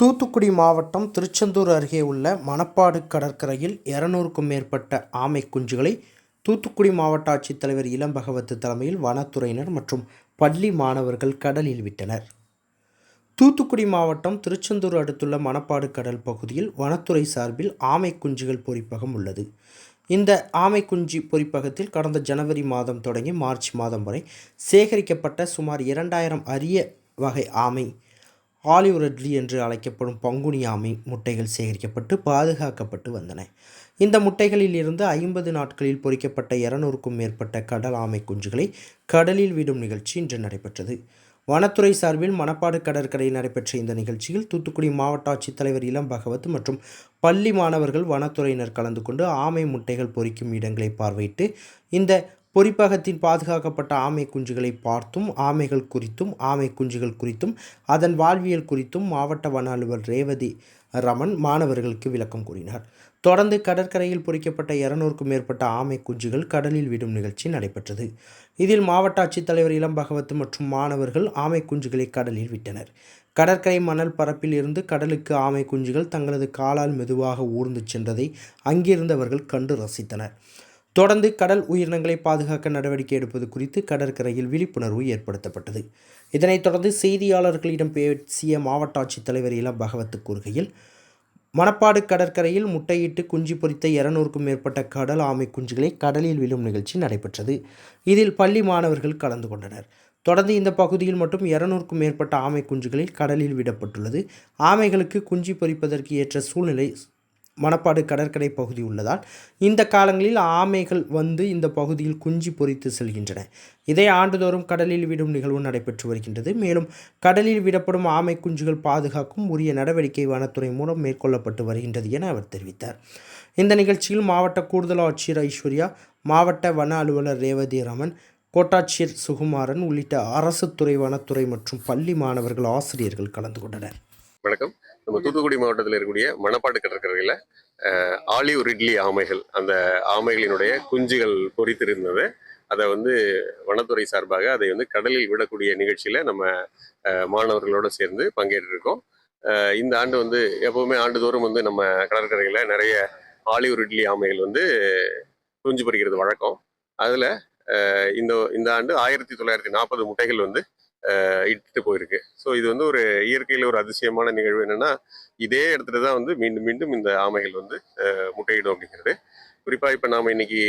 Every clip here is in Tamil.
தூத்துக்குடி மாவட்டம் திருச்செந்தூர் அருகே உள்ள மணப்பாடு கடற்கரையில் இருநூறுக்கும் மேற்பட்ட ஆமை குஞ்சுகளை தூத்துக்குடி மாவட்ட ஆட்சித்தலைவர் இளம் பகவத் தலைமையில் வனத்துறையினர் மற்றும் பள்ளி மாணவர்கள் கடலில் விட்டனர். தூத்துக்குடி மாவட்டம் திருச்செந்தூர் அடுத்துள்ள மணப்பாடு கடல் பகுதியில் வனத்துறை சார்பில் ஆமை குஞ்சுகள் பொறிப்பகம் உள்ளது. இந்த ஆமை குஞ்சு பொறிப்பகத்தில் கடந்த ஜனவரி மாதம் தொடங்கி மார்ச் மாதம் வரை சேகரிக்கப்பட்ட சுமார் இரண்டாயிரம் அரிய வகை ஆமை ஹாலிவுரட்லி என்று அழைக்கப்படும் பங்குனி ஆமை முட்டைகள் சேகரிக்கப்பட்டு பாதுகாக்கப்பட்டு வந்தன. இந்த முட்டைகளில் இருந்து ஐம்பது நாட்களில் பொறிக்கப்பட்ட இருநூறுக்கும் மேற்பட்ட கடல் ஆமை குஞ்சுகளை கடலில் விடும் நிகழ்ச்சி இன்று நடைபெற்றது. வனத்துறை சார்பில் மணப்பாடு கடற்கரையில் நடைபெற்ற இந்த நிகழ்ச்சியில் தூத்துக்குடி மாவட்ட ஆட்சித்தலைவர் இளம் பகவத் மற்றும் பள்ளி மாணவர்கள் வனத்துறையினர் கலந்து கொண்டு ஆமை முட்டைகள் பொறிக்கும் இடங்களை பார்வையிட்டு இந்த பொறிப்பகத்தின் பாதுகாக்கப்பட்ட ஆமை குஞ்சுகளை பார்த்தும் ஆமைகள் குறித்தும் ஆமை குஞ்சுகள் குறித்தும் அதன் வாழ்வியல் குறித்தும் மாவட்ட வன அலுவலர் ரேவதி ரமன் மாணவர்களுக்கு விளக்கம் கூறினார். தொடர்ந்து கடற்கரையில் பொறிக்கப்பட்ட இருநூறுக்கும் மேற்பட்ட ஆமை குஞ்சுகள் கடலில் விடும் நிகழ்ச்சி நடைபெற்றது. இதில் மாவட்ட ஆட்சித்தலைவர் இளம் பகவத் மற்றும் மாணவர்கள் ஆமை குஞ்சுகளை கடலில் விட்டனர். கடற்கரை மணல் பரப்பில் இருந்து கடலுக்கு ஆமை குஞ்சுகள் தங்களது காலால் மெதுவாக ஊர்ந்து சென்றதை அங்கிருந்தவர்கள் கண்டு ரசித்தனர். தொடர்ந்து கடல் உயிரினங்களை பாதுகாக்க நடவடிக்கை எடுப்பது குறித்து கடற்கரையில் விழிப்புணர்வு ஏற்படுத்தப்பட்டது. இதனைத் தொடர்ந்து செய்தியாளர்களிடம் பேசிய மாவட்ட ஆட்சித்தலைவர் இளம் பகவத் கூறுகையில் மணப்பாடு கடற்கரையில் முட்டையிட்டு குஞ்சு பொரித்த இருநூறுக்கும் மேற்பட்ட கடல் ஆமை குஞ்சுகளை கடலில் விழும் நிகழ்ச்சி நடைபெற்றது. இதில் பள்ளி மாணவர்கள் கலந்து கொண்டனர். தொடர்ந்து இந்த பகுதியில் மட்டும் இருநூறுக்கும் மேற்பட்ட ஆமை குஞ்சுகளில் கடலில் விடப்பட்டுள்ளது. ஆமைகளுக்கு குஞ்சு பொறிப்பதற்கு ஏற்ற சூழ்நிலை மணப்பாடு கடற்கரை பகுதி உள்ளதால் இந்த காலங்களில் ஆமைகள் வந்து இந்த பகுதியில் குஞ்சு பொறித்து செல்கின்றன. இதை ஆண்டுதோறும் கடலில் விடும் நிகழ்வு நடைபெற்று வருகின்றது. மேலும் கடலில் விடப்படும் ஆமை குஞ்சுகள் பாதுகாக்கும் உரிய நடவடிக்கை வனத்துறை மூலம் மேற்கொள்ளப்பட்டு வருகின்றது என அவர் தெரிவித்தார். இந்த நிகழ்ச்சியில் மாவட்ட கூடுதல் ஆட்சியர் ஐஸ்வர்யா மாவட்ட வன அலுவலர் ரேவதி ரமன் கோட்டாட்சியர் சுகுமாரன் உள்ளிட்ட அரசு துறை வனத்துறை மற்றும் பள்ளி மாணவர்கள் ஆசிரியர்கள் கலந்து கொண்டனர். வணக்கம். நம்ம தூத்துக்குடி மாவட்டத்தில் இருக்கக்கூடிய மணப்பாடு கடற்கரையில் ஆலிவ் ரிட்லி ஆமைகள் அந்த ஆமைகளினுடைய குஞ்சுகள் பொறித்திருந்தது. அதை வந்து வனத்துறை சார்பாக அதை வந்து கடலில் விடக்கூடிய நிகழ்ச்சியில் நம்ம மாணவர்களோடு சேர்ந்து பங்கேற்றிருக்கோம். இந்த ஆண்டு வந்து எப்போவுமே ஆண்டுதோறும் வந்து நம்ம கடற்கரையில் நிறைய ஆலிவ் ரிட்லி ஆமைகள் வந்து குஞ்சு பொறிக்கிறது வழக்கம். அதில் இந்த இந்த ஆண்டு ஆயிரத்தி தொள்ளாயிரத்தி நாற்பது முட்டைகள் வந்து இட்டுட்டு போயிருக்கு. ஸோ இது வந்து ஒரு இயற்கையில் ஒரு அதிசயமான நிகழ்வு என்னன்னா இதே இடத்துல தான் வந்து மீண்டும் மீண்டும் இந்த ஆமைகள் வந்து முட்டையிடும் அப்படிங்கிறது. குறிப்பாக இப்போ நாம் இன்னைக்கு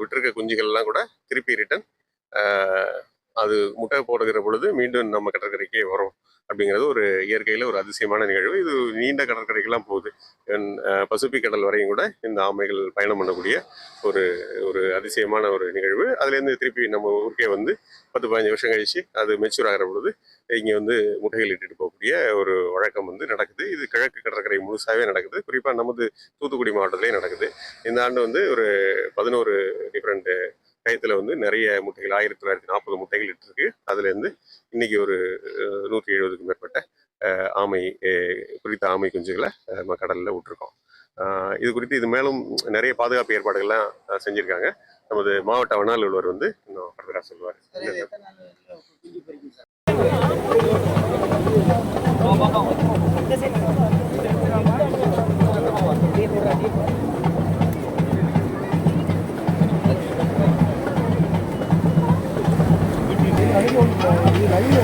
விட்டுருக்க குஞ்சுகள்லாம் கூட திருப்பி ரிட்டன் அது முட்டை போடுகிற பொழுது மீண்டும் நம்ம கடற்கரைக்கே வரும் அப்படிங்கிறது ஒரு இயற்கையில் ஒரு அதிசயமான நிகழ்வு. இது நீண்ட கடற்கரைக்கெல்லாம் போகுது. பசுபிக் கடல் வரையும் கூட இந்த ஆமைகள் பயணம் பண்ணக்கூடிய ஒரு ஒரு அதிசயமான ஒரு நிகழ்வு. அதுலேருந்து திருப்பி நம்ம ஊருக்கே வந்து பத்து பதினஞ்சு வருஷம் கழிச்சு அது மெச்சூர் ஆகிற பொழுது இங்கே வந்து முட்டைகள் இட்டுட்டு போகக்கூடிய ஒரு வழக்கம் வந்து நடக்குது. இது கிழக்கு கடற்கரை முழுசாகவே நடக்குது. குறிப்பாக நமது தூத்துக்குடி மாவட்டத்திலே நடக்குது. இந்த ஆண்டு வந்து ஒரு பதினோரு டிஃப்ரெண்ட்டு டயத்தில் வந்து நிறைய முட்டைகள் ஆயிரத்தி தொள்ளாயிரத்தி நாற்பது முட்டைகள் இட்டிருக்கு. அதுலேருந்து இன்றைக்கி ஒரு நூற்றி எழுபதுக்கும் மேற்பட்ட ஆமை குறித்த ஆமை குஞ்சுகளை நம்ம கடலில் விட்டுருக்கோம். இது குறித்து இது மேலும் நிறைய பாதுகாப்பு ஏற்பாடுகள்லாம் செஞ்சுருக்காங்க. நமது மாவட்ட வனால் அலுவலர் வந்து இன்னும் சொல்லுவார் Thank you. la.